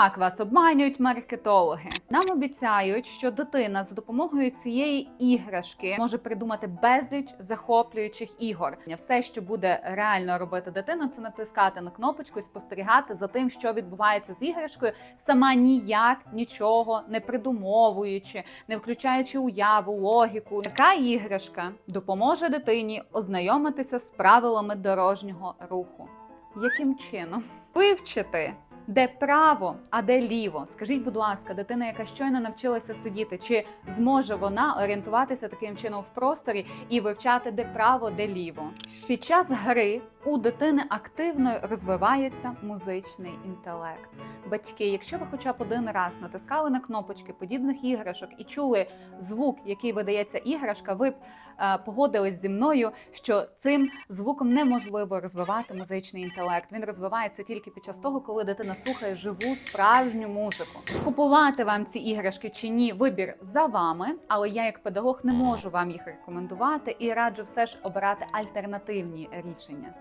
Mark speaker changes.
Speaker 1: Так, вас обманюють маркетологи. Нам обіцяють, що дитина за допомогою цієї іграшки може придумати безліч захоплюючих ігор. Все, що буде реально робити дитина, це натискати на кнопочку і спостерігати за тим, що відбувається з іграшкою, сама ніяк нічого не придумовуючи, не включаючи уяву, логіку. Така іграшка допоможе дитині ознайомитися з правилами дорожнього руху. Яким чином вивчити? Де право, а де ліво? Скажіть, будь ласка, дитина, яка щойно навчилася сидіти, чи зможе вона орієнтуватися таким чином в просторі і вивчати де право, де ліво? Під час гри у дитини активно розвивається музичний інтелект. Батьки, якщо ви хоча б один раз натискали на кнопочки подібних іграшок і чули звук, який видається іграшка, ви б е, погодились зі мною, що цим звуком неможливо розвивати музичний інтелект. Він розвивається тільки під час того, коли дитина слухає живу справжню музику. Купувати вам ці іграшки чи ні, вибір за вами, але я як педагог не можу вам їх рекомендувати і раджу все ж обирати альтернативні рішення.